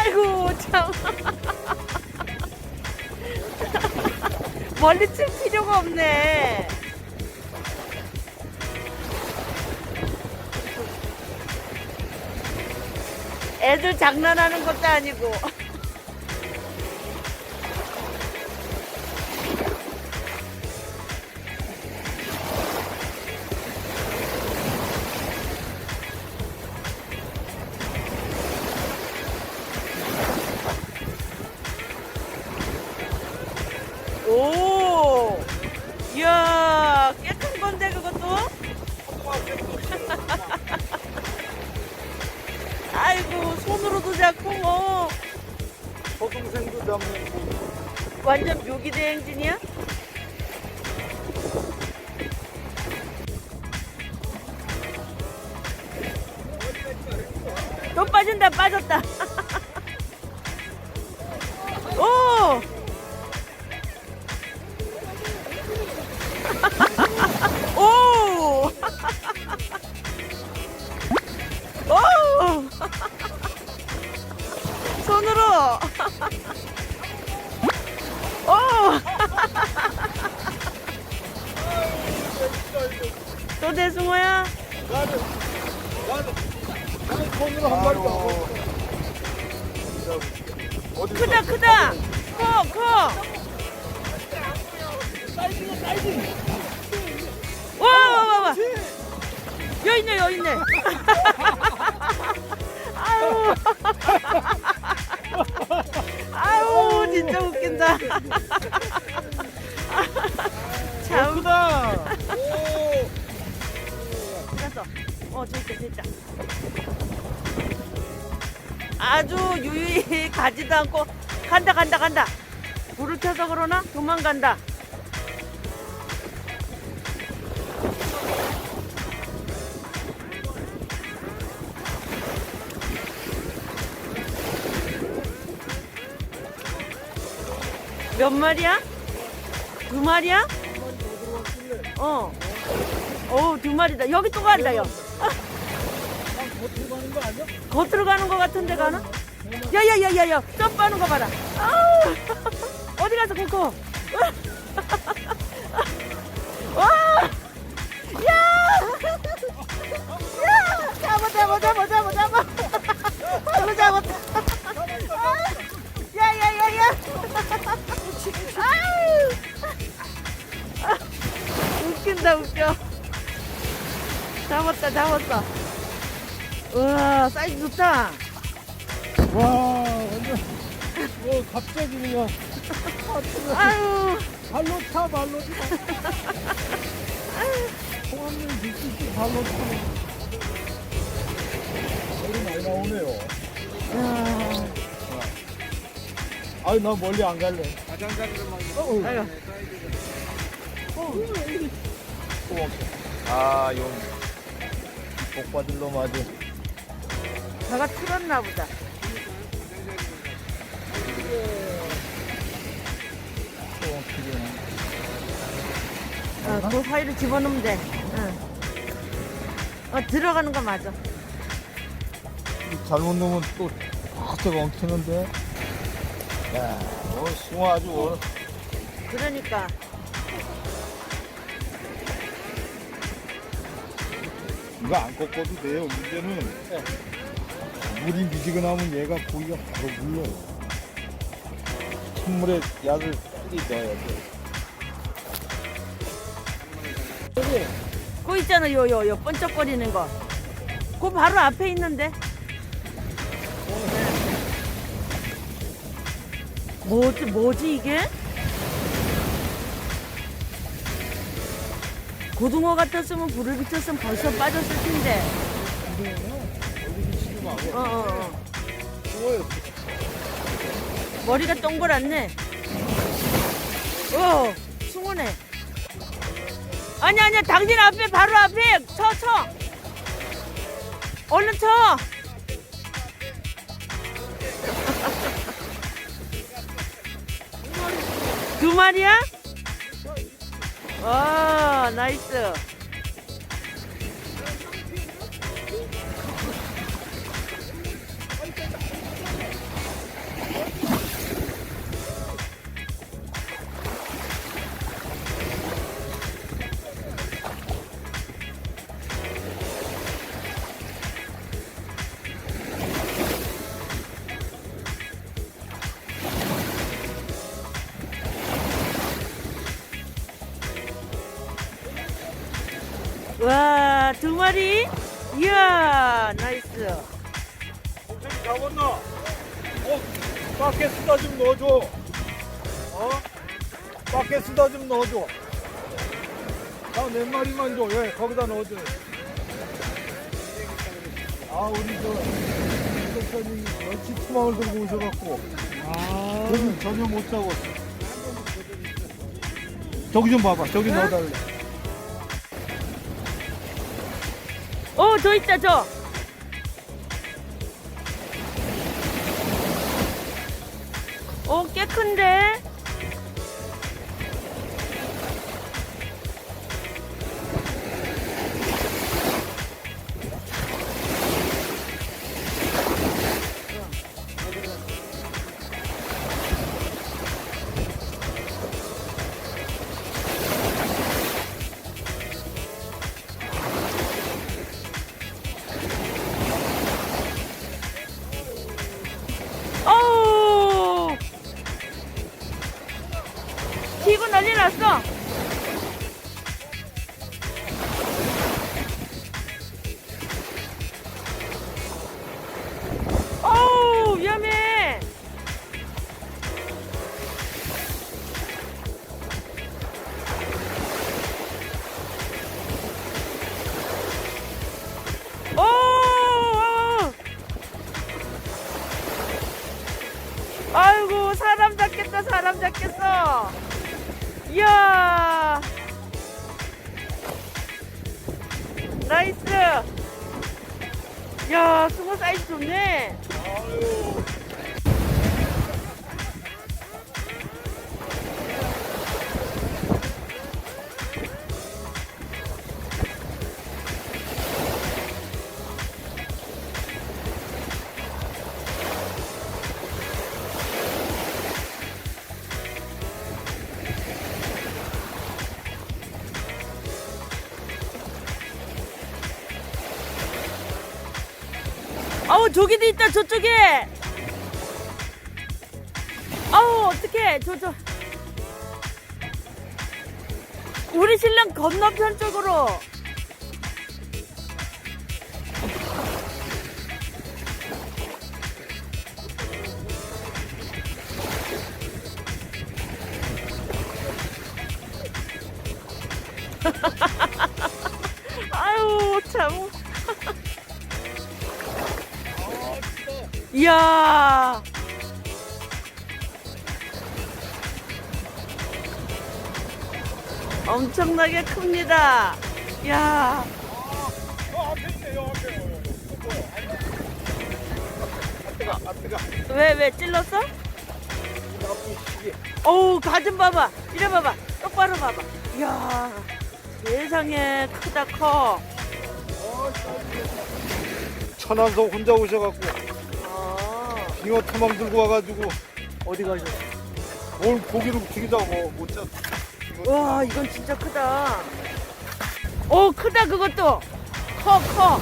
아이고 참. 멀리 칠 필요가 없네. 애들 장난하는 것도 아니고. 잡고 뭐 초등생도 잡는 거. 완전 묘기대 행진이야? 또 빠진다 빠졌다 크다 크다! 커 커! 와, 와, 와, 와! 여기 있네, 여기 있네! 아유! 아유, 진짜 웃긴다! 참. 크다. 찾았 어. 저기 있다. 아주 유유히 가지도 않고 간다, 간다, 간다. 불을 켜서 그러나 도망간다. 몇 마리야? 두 마리야? 어. 어, 두 마리다. 여기 또 간다, 요. 가는 거 아니야? 겉으로 가는 거 같은데 가나? 야야야야야 점프하는 거 봐라 아우 어디 가서 코코 와! 야! 야! 잡아 잡아 잡아 잡아 잡아 잡아 잡았다 야야야야 아유 웃긴다 웃겨 잡았다 잡았어 우와 사이즈 좋다 와 완전. 어 갑자기 그냥 아유 발로 차 발로 차. 통합물 미치지 발로 차. 물이 많이 나오네요. 야. 아유 나 멀리 안 갈래. 어, 아유 아, 용. 복 받을 놈 아주. 배가 틀었나 보다. 어, 그 사이로 집어넣으면 돼 응. 어 들어가는 거 맞아 잘못 넣으면 또 바짝 엉키는데. 야, 어, 숭어 아주 어, 그러니까 이거 안 꺾어도 돼요. 문제는 물이 미지근하면 얘가 고기가 바로 물려요. 찬물에 약을 빨리 넣어야 돼. 그거 있잖아 요 요 요 번쩍거리는 거 그거 바로 앞에 있는데 뭐지 뭐지 이게 고등어 같았으면 불을 붙였으면 벌써 빠졌을 텐데 마고. 어, 어, 어. 머리가 동그랗네. 어, 숭어네. 아니 아니야, 당신 앞에 바로 앞에 쳐 쳐. 얼른 쳐. 두 마리야? 와, 나이스. 두 마리. 이야, 나이스. 곰탱이 잡았나? 어, 바켓스다 좀 넣어줘. 어? 바켓스다 좀 넣어줘. 나네 마리만 줘. 왜? 거기다 넣어줘. 아, 우리 저, 목사님 멸치 투망을 들고 오셔갖고. 아. 저기 전혀 못 잡았어. 저기 좀 봐봐. 저기 응? 넣어달래. 어, 저 있다, 저. 어, 꽤 큰데? 난리 났어! 어우, 위험해! 어우! 아이고 사람 잡겠다 사람 잡겠어 이야! 나이스! 야 숭어 사이즈 좋네. 아유. 아우 저기도 있다 저쪽에. 아우 어떡해 저저. 우리 신랑 건너편 쪽으로. 아유 참 이야. 엄청나게 큽니다. 야. 왜, 왜 찔렀어? 어우, 가좀 봐봐. 이래 봐봐. 똑바로 봐봐. 이야. 세상에 크다 커. 천안서 혼자 오셔갖고 어. 빙어 탐험 들고 와가지고 어디 가셔? 오늘 고기를 튀기자고 뭐, 못 잡. 와, 이건 진짜 크다. 오, 크다 그것도. 커, 커.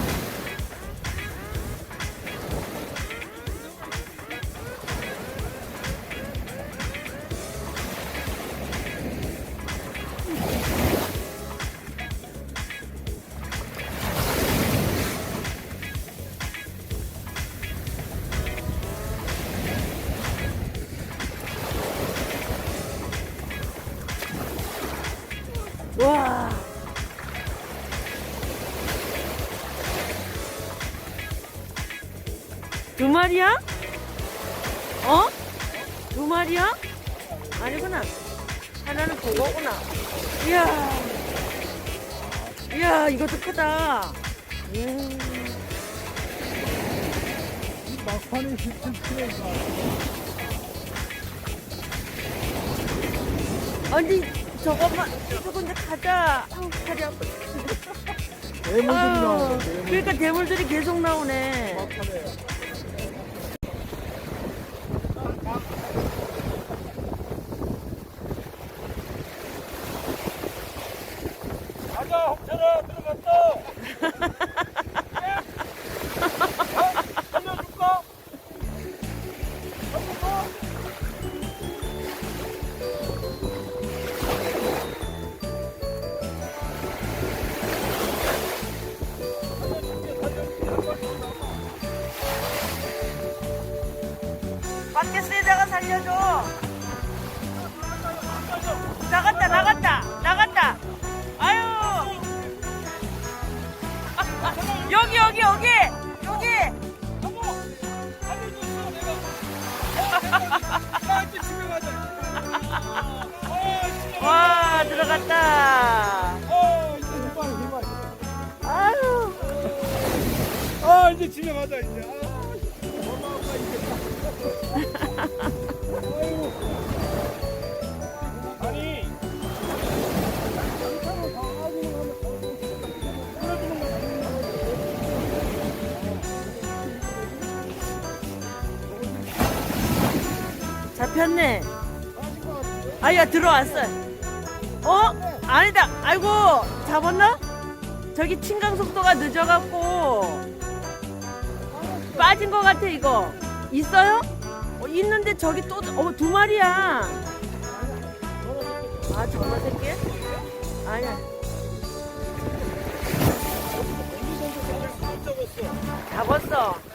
마리야? 어? 두 마리야? 아니구나. 하나는 그거구나. 이야. 이야, 이것도 크다. 음. 막판에 17kg. 아니, 저것만, 저거 이제 가자. 아우, 다리 아파. 대물들이 나오네. 대물. 그러니까 대물들이 계속 나오네. 막판에. 여기, 여기, 여기, 여기. 여보, 살려줬어 내가. 아, 이제 집에 가자. 와, 들어갔다. 어, 이제 해봐, 해봐. 아유. 아, 이제 집에 가자 이제. 잡혔네. 아야 들어왔어. 어? 아니다. 아이고 잡았나? 저기 침강 속도가 늦어갖고 빠진 것 같아 이거. 있어요? 어, 있는데 저기 또어두 마리야. 아 전화 새끼? 아니야. 잡았어.